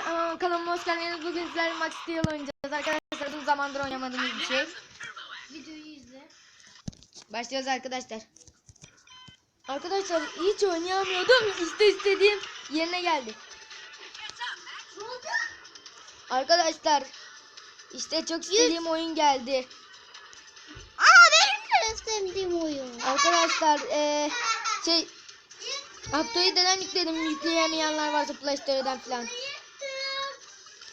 Aa, Kanalıma hoş geldiniz. Bugün sizlerle Max Steel oynayacağız. Arkadaşlar uzun zamandır oynamadığımız bir şey. Videoyu izle. Başlıyoruz arkadaşlar. Arkadaşlar hiç oynayamıyordum. İşte istediğim yerine geldi. Arkadaşlar işte çok istediğim oyun geldi. Aa benim de sevdiğim oyun. Arkadaşlar eee şey Update'den yükledim. Yükleyemeyenler varsa Play Store'dan falan.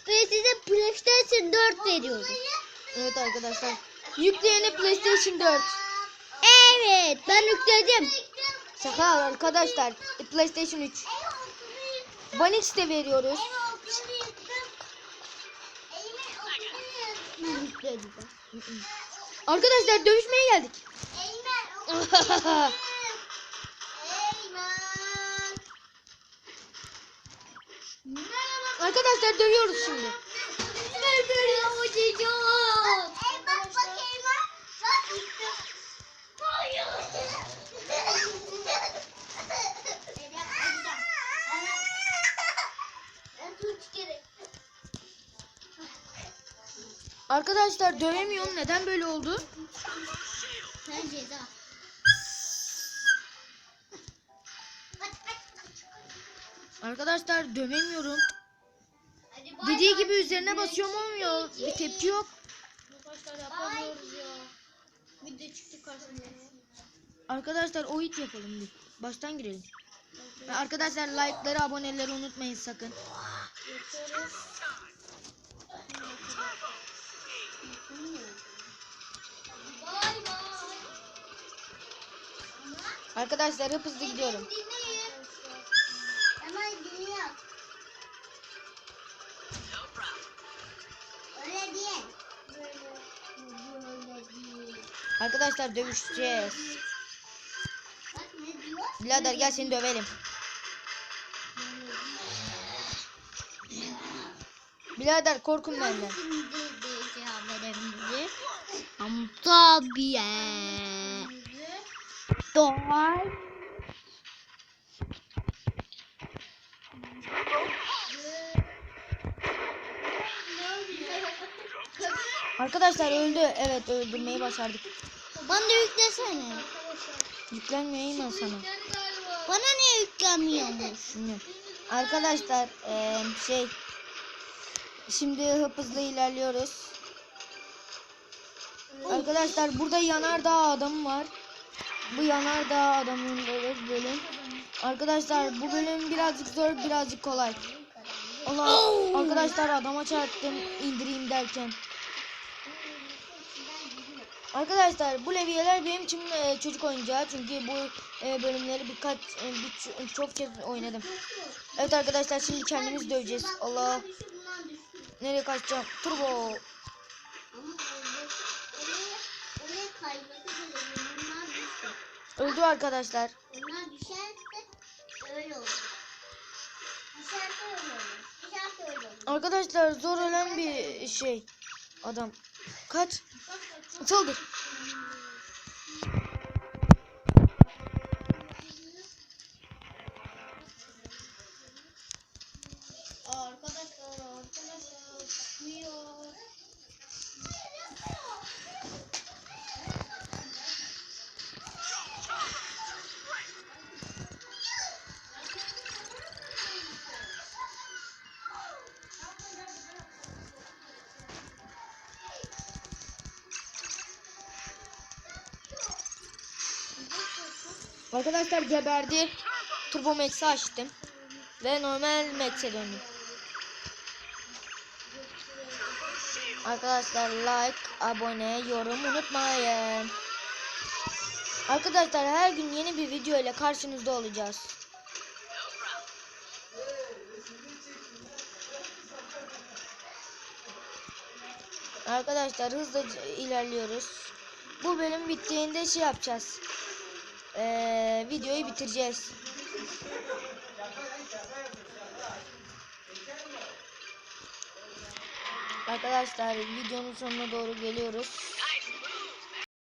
Ve size PlayStation 4 veriyoruz. Evet arkadaşlar. Yükleyene PlayStation 4. Evet ben yükledim. Şaka arkadaşlar. E, PlayStation 3. One X de veriyoruz. Ben yükledim. Arkadaşlar dövüşmeye geldik. Arkadaşlar dövüyoruz şimdi. Arkadaşlar dövemiyorum. Neden böyle oldu? Sen ceza. Arkadaşlar dövemiyorum. Dediği gibi üzerine basıyorum olmuyor. Bir tepki yok. Arkadaşlar yapamıyoruz ya. Bir de çıktı karşımıza. Arkadaşlar o it yapalım bir. Baştan girelim. Ve arkadaşlar like'ları, aboneleri unutmayın sakın. Arkadaşlar hep hızlı gidiyorum. Arkadaşlar dövüşeceğiz. Bak ne diyor? Birader gel seni dövelim. Birader korkun benden. Tabii. Doğal. Arkadaşlar öldü. Evet öldürmeyi başardık. Bana da yüklesene. Yüklenmiyor inan sana. Bana niye yüklenmiyormuş? Arkadaşlar eee, şey şimdi hıp hızlı ilerliyoruz. Arkadaşlar burada yanardağ adam var. Bu yanardağ adamın böyle bölüm. Arkadaşlar bu bölüm birazcık zor birazcık kolay. Allah arkadaşlar adama çarptım indireyim derken. Arkadaşlar bu leviyeler benim için e, çocuk oyuncağı çünkü bu e, bölümleri birkaç e, bir, çok kez oynadım. Evet arkadaşlar şimdi kendimiz döveceğiz. Allah nereye kaçacağım? Turbo. Öldü arkadaşlar. Arkadaşlar zor ölen bir şey. Adam. Kaç. Arkadaşlar Arkadaşlar geberdi. Turbo Max'i açtım. Ve normal Max'e döndüm. Arkadaşlar like, abone, yorum unutmayın. Arkadaşlar her gün yeni bir video ile karşınızda olacağız. Arkadaşlar hızlı ilerliyoruz. Bu bölüm bittiğinde şey yapacağız. Ee, videoyu bitireceğiz. Arkadaşlar videonun sonuna doğru geliyoruz.